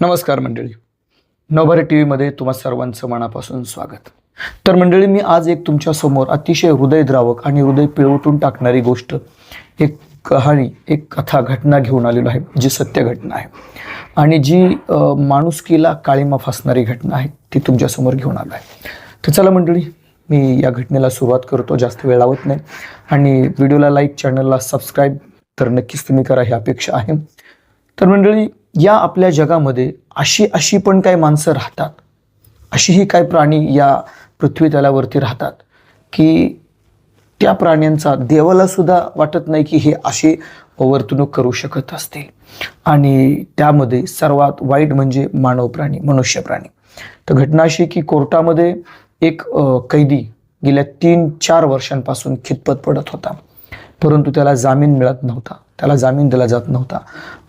नमस्कार मंडळी. नवभारी टी व्हीमध्ये तुम्हा सर्वांचं मनापासून स्वागत. तर मंडळी मी आज एक तुमच्यासमोर अतिशय हृदयद्रावक आणि हृदय पिळवटून टाकणारी गोष्ट एक कहाणी एक कथा घटना घेऊन आलेलो आहे जी सत्य घटना आहे. आणि जी माणुसकीला काळीमा फासणारी घटना आहे ती तुमच्यासमोर घेऊन आलो आहे तर चला मंडळी मी या घटनेला सुरुवात करतो जास्त वेळ लावत नाही. आणि व्हिडिओला लाईक चॅनलला सबस्क्राईब तर नक्कीच तुम्ही करा ही अपेक्षा आहे. तर मंडळी या आपल्या जगामध्ये अशी अशी पण काही माणसं राहतात. अशीही काही प्राणी या पृथ्वी तलावरती राहतात की त्या प्राण्यांचा देवालासुद्धा वाटत नाही की हे असे वर्तणूक करू शकत असतील. आणि त्यामध्ये सर्वात वाईट म्हणजे मानव प्राणी मनुष्य प्राणी. तर घटना अशी की कोर्टामध्ये एक कैदी गेल्या तीन चार वर्षांपासून खितपत पडत होता. परंतु त्याला जामीन मिळत नव्हता. त्याला जामीन दिला जात नव्हता.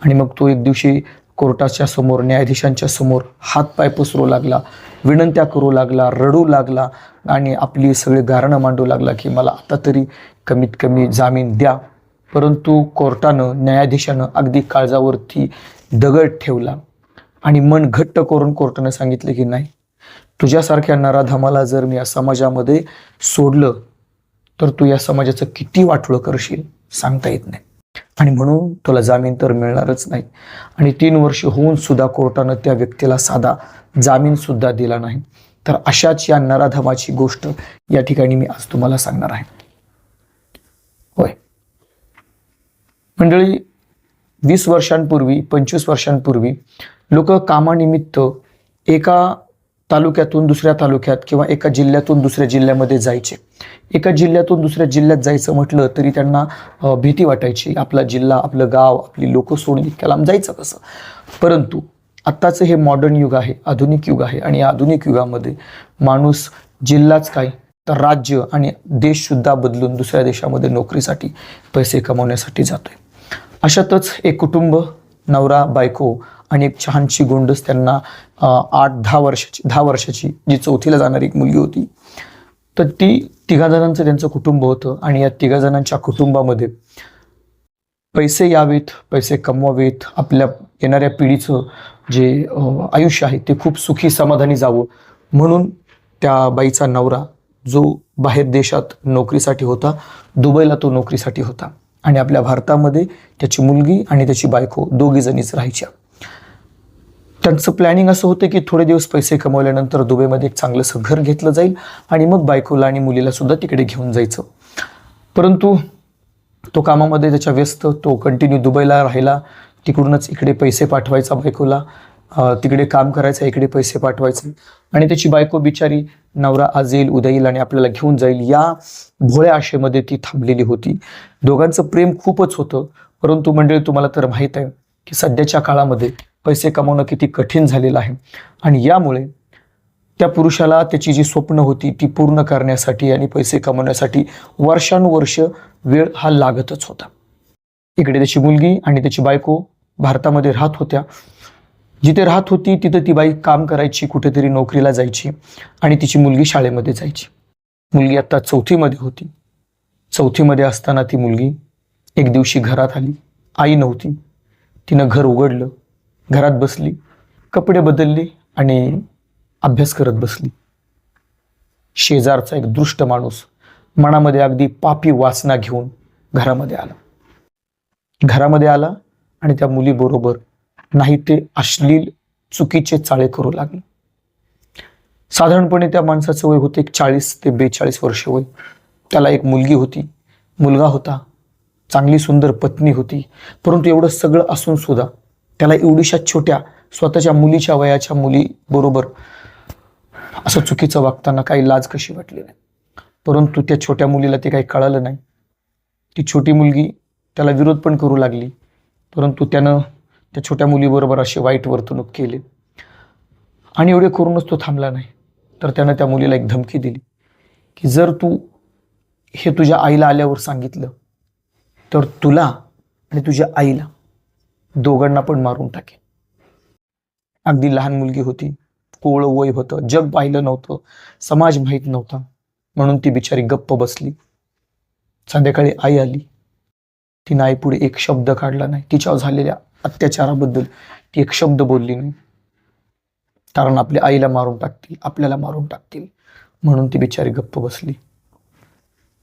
आणि मग तो एक दिवशी कोर्टाच्या समोर न्यायाधीशांच्या समोर हातपाय पसरू लागला विनंत्या करू लागला रडू लागला आणि आपली सगळी गारणं मांडू लागला की मला आता तरी कमीत कमी जामीन द्या. परंतु कोर्टानं न्यायाधीशानं अगदी काळजावरती दगड ठेवला आणि मन घट्ट करून कोर्टानं सांगितलं की नाही तुझ्यासारख्या नराधामाला जर मी या समाजामध्ये सोडलं तर तू या समाजाचं किती वाटोळं करशील? सांगता येत नाही. आणि म्हणून तुला जामीन तर मिळणारच नाही. आणि तीन वर्ष होऊन सुद्धा कोर्टानं त्या व्यक्तीला साधा जामीन सुद्धा दिला नाही. तर अशाच या नराधमाची गोष्ट या ठिकाणी मी आज तुम्हाला सांगणार आहे. होय. मंडळी वीस वर्षांपूर्वी पंचवीस वर्षांपूर्वी लोक कामानिमित्त एका तालुक्यातून दुसऱ्या तालुक्यात किंवा एका जिल्ह्यातून दुसऱ्या जिल्ह्यामध्ये जायचे. एका जिल्ह्यातून दुसऱ्या जिल्ह्यात जायचं म्हटलं तरी त्यांना भीती वाटायची. आपला जिल्हा आपलं गाव आपली लोक सोडून इतक्या लांब जायचं कसं? परंतु आत्ताचं हे मॉडर्न युग आहे आधुनिक युग आहे आणि या आधुनिक युगामध्ये माणूस जिल्हाच काय? तर राज्य आणि देशसुद्धा बदलून दुसऱ्या देशामध्ये नोकरीसाठी पैसे कमवण्यासाठी जातोय. अशातच एक कुटुंब नवरा बायको आणि एक छानशी गोंडस त्यांना आठ दहा वर्षाची दहा वर्षाची जी चौथीला जाणारी एक मुलगी होती. तर ती तिघा जणांचं त्यांचं कुटुंब होतं आणि या तिघा जणांच्या कुटुंबामध्ये पैसे यावेत पैसे कमवावेत. आपल्या येणाऱ्या पिढीचं जे आयुष्य आहे ते खूप सुखी समाधानी जावं. म्हणून त्या बाईचा नवरा जो बाहेर देशात नोकरीसाठी होता दुबईला तो नोकरीसाठी होता. आणि आपल्या भारतामध्ये त्याची मुलगी आणि त्याची बायको दोघीजणीच राहायच्या. त्यांचं प्लॅनिंग असं होतं की थोडे दिवस पैसे कमवल्यानंतर दुबईमध्ये एक चांगलंसं घर घेतलं जाईल आणि मग बायकोला आणि मुलीला सुद्धा तिकडे घेऊन जायचं. परंतु तो कामामध्ये त्याच्या व्यस्त तो कंटिन्यू दुबईला राहिला. तिकडूनच इकडे पैसे पाठवायचा बायकोला. तिकडे काम करायचं इकडे पैसे पाठवायचे. आणि त्याची बायको बिचारी नवरा आज येईल उद्या येईल आणि आपल्याला घेऊन जाईल. या भोळ्या आशेमध्ये ती थांबलेली होती. दोघांचं प्रेम खूपच होतं. परंतु मंडळी तुम्हाला तर माहीत आहे की सध्याच्या काळामध्ये पैसे कमावणं किती कठीण झालेलं आहे. आणि यामुळे त्या पुरुषाला त्याची जी स्वप्न होती ती पूर्ण करण्यासाठी आणि पैसे कमवण्यासाठी वर्षानुवर्ष वेळ हा लागतच होता. इकडे त्याची मुलगी आणि त्याची बायको भारतामध्ये राहत होत्या. जिथे राहत होती तिथं ती बाई काम करायची कुठेतरी नोकरीला जायची आणि तिची मुलगी शाळेमध्ये जायची. मुलगी आता चौथीमध्ये होती. चौथीमध्ये असताना ती मुलगी एक दिवशी घरात आली. आई नव्हती. तिनं घर उघडलं. घरात बसली कपडे बदलले आणि अभ्यास करत बसली. शेजारचा एक दृष्ट माणूस मनामध्ये अगदी पापी वासना घेऊन घरामध्ये आला. घरामध्ये आला आणि त्या मुलीबरोबर नाही ते अश्लील चुकीचे चाळे करू लागले. साधारणपणे त्या माणसाचं वय होते एक चाळीस ते बेचाळीस वर्ष वय. त्याला एक मुलगी होती मुलगा होता चांगली सुंदर पत्नी होती परंतु एवढं सगळं असून सुद्धा त्याला एवढीशा छोट्या स्वतःच्या मुलीच्या वयाच्या मुलीबरोबर असं चुकीचं वागताना काही लाज कशी वाटली नाही. परंतु त्या छोट्या मुलीला ते काही कळालं नाही. ती छोटी मुलगी त्याला विरोध पण करू लागली. परंतु त्यानं त्या छोट्या मुलीबरोबर असे वाईट वर्तणूक केले. आणि एवढे करूनच तो थांबला नाही. तर त्यानं त्या मुलीला एक धमकी दिली. की जर तू हे तुझ्या आईला आल्यावर सांगितलं तर तुला आणि तुझ्या आईला दोघांना पण मारून टाकेन. अगदी लहान मुलगी होती. कोवळ वय होतं. जग पाहिलं नव्हतं. समाज माहीत नव्हता. म्हणून ती बिचारी गप्प बसली. संध्याकाळी आई आली. तिनं आई पुढे एक शब्द काढला नाही. तिच्यावर झालेल्या अत्याचाराबद्दल ती एक शब्द बोलली नाही. कारण आपल्या आईला मारून टाकतील आपल्याला मारून टाकतील. म्हणून ती बिचारी गप्प बसली.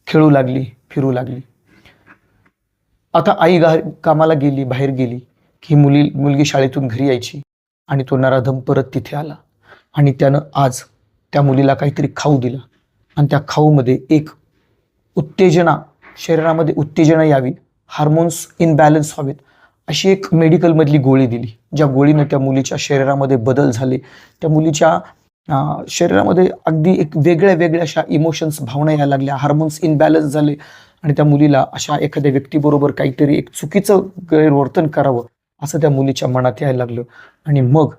खेळू लागली फिरू लागली. आता आई गा कामाला गेली बाहेर गेली. की मुली मुलगी शाळेतून घरी यायची आणि तो नराधम परत तिथे आला. आणि त्यानं आज त्या मुलीला काहीतरी खाऊ दिला. आणि त्या खाऊमध्ये एक उत्तेजना शरीरामध्ये उत्तेजना यावी हार्मोन्स इनबॅलन्स व्हावेत अशी एक मेडिकलमधली गोळी दिली ज्या गोळीनं त्या मुलीच्या शरीरामध्ये बदल झाले. त्या मुलीच्या शरीरामध्ये अगदी एक वेगळ्या वेगळ्या अशा इमोशन्स भावना यायला लागल्या. हार्मोन्स इनबॅलन्स झाले. आणि त्या मुलीला अशा एखाद्या व्यक्तीबरोबर काहीतरी एक चुकीचं गैरवर्तन करावं असं त्या मुलीच्या मनात यायला लागलं. आणि मग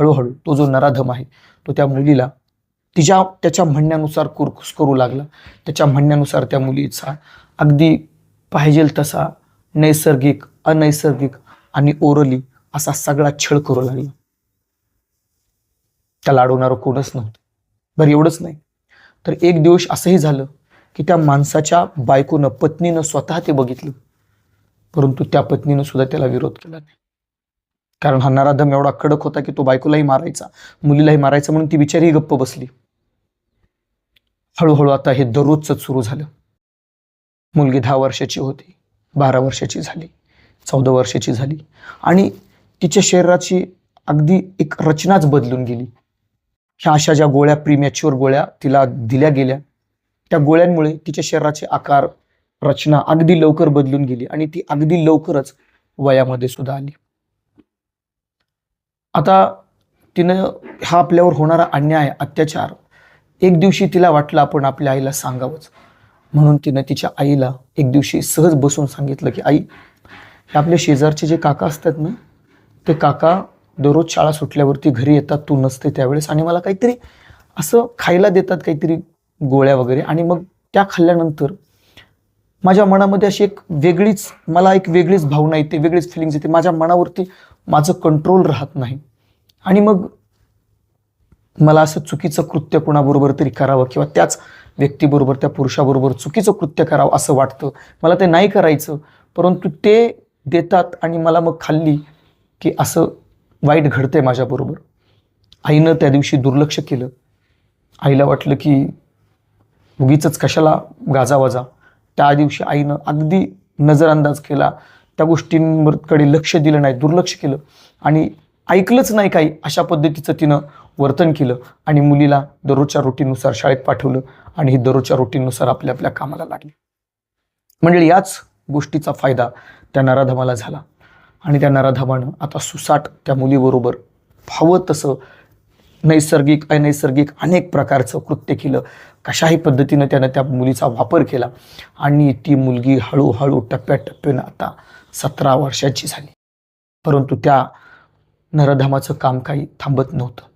हळूहळू तो जो नराधम आहे तो त्या मुलीला तिच्या त्याच्या म्हणण्यानुसार कुरकुस करू लागला. त्याच्या म्हणण्यानुसार त्या मुलीचा अगदी पाहिजेल तसा नैसर्गिक अनैसर्गिक आणि ओरली असा सगळा छळ करू लागला. त्याला अडवणारं कोणच नव्हतं. बरं एवढंच नाही. तर एक दिवस असंही झालं की त्या माणसाच्या बायकोनं पत्नीनं स्वतः ते बघितलं. परंतु त्या पत्नीनं सुद्धा त्याला विरोध केला नाही. कारण हा नराधम एवढा कडक होता की तो बायकोलाही मारायचा मुलीलाही मारायचा म्हणून ती बिचारी गप्प बसली. हळूहळू आता हे दररोजच सुरू झालं. मुलगी दहा वर्षाची होती बारा वर्षाची झाली चौदा वर्षाची झाली आणि तिच्या शरीराची अगदी एक रचनाच बदलून गेली. ह्या अशा ज्या गोळ्या प्रीमॅच्युअर गोळ्या तिला दिल्या गेल्या त्या गोळ्यांमुळे तिच्या शरीराचे आकार रचना अगदी लवकर बदलून गेली आणि ती अगदी लवकरच वयामध्ये सुद्धा आली. आता तिनं हा आपल्यावर होणारा अन्याय अत्याचार एक दिवशी तिला वाटलं आपण आपल्या आईला सांगावंच. म्हणून तिनं तिच्या आईला एक दिवशी सहज बसून सांगितलं की आई हे आपल्या शेजारचे जे काका असतात ना ते काका दररोज शाळा सुटल्यावरती घरी येतात तू नसते त्यावेळेस आणि मला काहीतरी असं खायला देतात काहीतरी गोळ्या वगैरे आणि मग त्या खाल्ल्यानंतर माझ्या मनामध्ये अशी एक वेगळीच मला एक वेगळीच भावना येते वेगळीच फिलिंग्स येते. माझ्या मनावरती माझं कंट्रोल राहत नाही. आणि मग मला असं चुकीचं कृत्य कोणाबरोबर तरी करावं किंवा त्याच व्यक्तीबरोबर त्या पुरुषाबरोबर चुकीचं कृत्य करावं असं वाटतं. मला ते नाही करायचं परंतु ते देतात आणि मला मग खाल्ली की असं वाईट घडतंय माझ्याबरोबर. आईनं त्या दिवशी दुर्लक्ष केलं. आईला वाटलं की उगीच कशाला गाजावाजा. त्या दिवशी आईनं अगदी नजरअंदाज केला. त्या गोष्टींकडे लक्ष दिलं नाही दुर्लक्ष केलं आणि ऐकलंच नाही काही अशा पद्धतीचं तिनं वर्तन केलं आणि मुलीला दररोजच्या रुटीनुसार शाळेत पाठवलं आणि ही दररोजच्या रोटीनुसार आपल्या आपल्या कामाला लागली. म्हणजे याच गोष्टीचा फायदा त्या नराधमाला झाला आणि त्या नराधमानं आता सुसाट त्या मुलीबरोबर हवं तसं नैसर्गिक अनैसर्गिक अनेक प्रकारचं कृत्य केलं. कशाही पद्धतीनं त्यानं त्या मुलीचा वापर केला आणि ती मुलगी हळूहळू टप्प्याटप्प्यानं आता सतरा वर्षाची झाली. परंतु त्या नरधमाचं काम काही थांबत नव्हतं.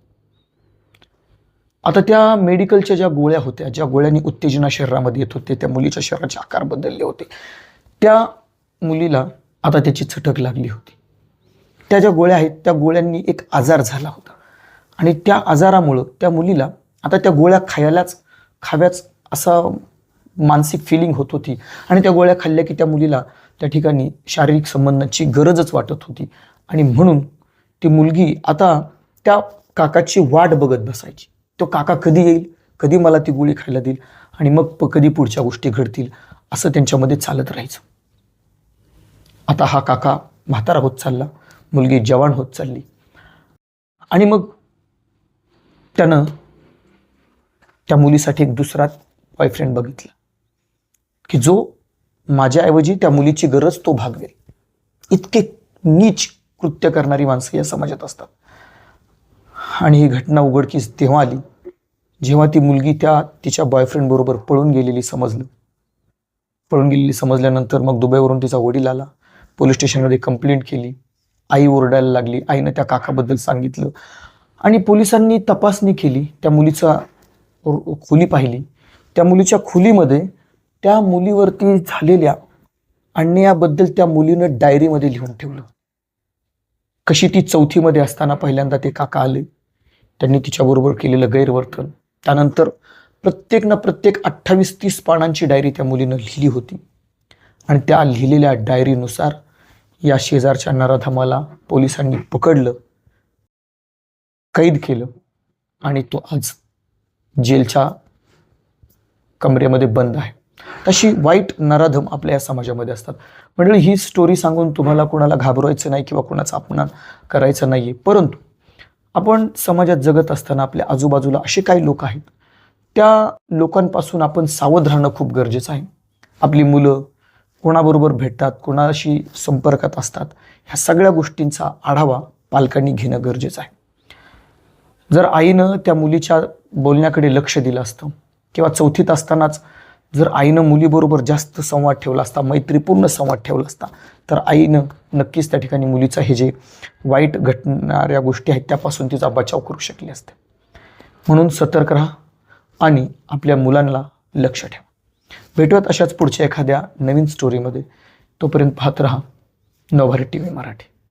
आता त्या मेडिकलच्या ज्या गोळ्या होत्या ज्या गोळ्यांनी उत्तेजना शरीरामध्ये येत होते त्या मुलीच्या शरीराचे आकार बदलले होते त्या मुलीला आता त्याची चटक लागली होती. त्या ज्या गोळ्या आहेत त्या गोळ्यांनी एक आजार झाला होता. आणि त्या आजारामुळं त्या मुलीला आता त्या गोळ्या खायलाच खाव्याच असा मानसिक फिलिंग होत होती. आणि त्या गोळ्या खाल्ल्या की त्या मुलीला त्या ठिकाणी शारीरिक संबंधाची गरजच वाटत होती. आणि म्हणून ती मुलगी आता त्या काकाची वाट बघत बसायची. तो काका कधी येईल? कधी मला ती गोळी खायला देईल? आणि मग प- कधी पुढच्या गोष्टी घडतील? असं त्यांच्यामध्ये चालत राहायचं. आता हा काका म्हातारा होत चालला. मुलगी जवान होत चालली. आणि मग त्यानं त्या मुलीसाठी एक दुसरा बॉयफ्रेंड बघितला. की जो माझ्याऐवजी त्या मुलीची गरज तो भागवेल. इतके नीच कृत्य करणारी माणसं या समाजात असतात. आणि ही घटना उघडकीस तेव्हा आली जेव्हा ती मुलगी त्या तिच्या बॉयफ्रेंड बरोबर पळून गेलेली समजलं. पळून गेलेली समजल्यानंतर मग दुबईवरून तिचा वडील आला. पोलीस स्टेशनमध्ये कंप्लेंट केली. आई ओरडायला लागली. आईनं त्या काकाबद्दल सांगितलं. आणि पोलिसांनी तपासणी केली. त्या मुलीचा खोली पाहिली. त्या मुलीच्या खोलीमध्ये त्या मुलीवरती झालेल्या अन्यायाबद्दल त्या मुलीनं डायरीमध्ये लिहून ठेवलं. कशी ती चौथीमध्ये असताना पहिल्यांदा ते काका आले. त्यांनी तिच्याबरोबर केलेलं गैरवर्तन. त्यानंतर प्रत्येक ना प्रत्येक अठ्ठावीस तीस पानांची डायरी त्या मुलीनं लिहिली होती. आणि त्या लिहिलेल्या डायरीनुसार या शेजारच्या नराधमाला पोलिसांनी पकडलं कैद केलं आणि तो आज जेलच्या कमरेमध्ये बंद आहे. तशी वाईट नराधम आपल्या या समाजामध्ये असतात. मंडळी ही स्टोरी सांगून तुम्हाला कोणाला घाबरवायचं नाही किंवा कोणाचा अपमान करायचं नाही आहे परंतु आपण समाजात जगत असताना आपल्या आजूबाजूला असे काही लोक आहेत. त्या लोकांपासून आपण सावध राहणं खूप गरजेचं आहे. आपली मुलं कोणाबरोबर भेटतात कोणाशी संपर्कात असतात ह्या सगळ्या गोष्टींचा आढावा पालकांनी घेणं गरजेचं आहे. जर आईनं त्या मुलीच्या बोलण्याकडे लक्ष दिलं असतं. किंवा चौथीत असतानाच जर आईनं मुलीबरोबर जास्त संवाद ठेवला असता मैत्रीपूर्ण संवाद ठेवला असता तर आईनं नक्कीच त्या ठिकाणी मुलीचं हे जे वाईट घटणाऱ्या गोष्टी आहेत त्यापासून तिचा बचाव करू शकली असते. म्हणून सतर्क राहा आणि आपल्या मुलांना लक्ष ठेवा. भेटूयात अशाच पुढच्या एखाद्या नवीन स्टोरीमध्ये तोपर्यंत पाहत राहा नवभारत टी व्ही मराठी.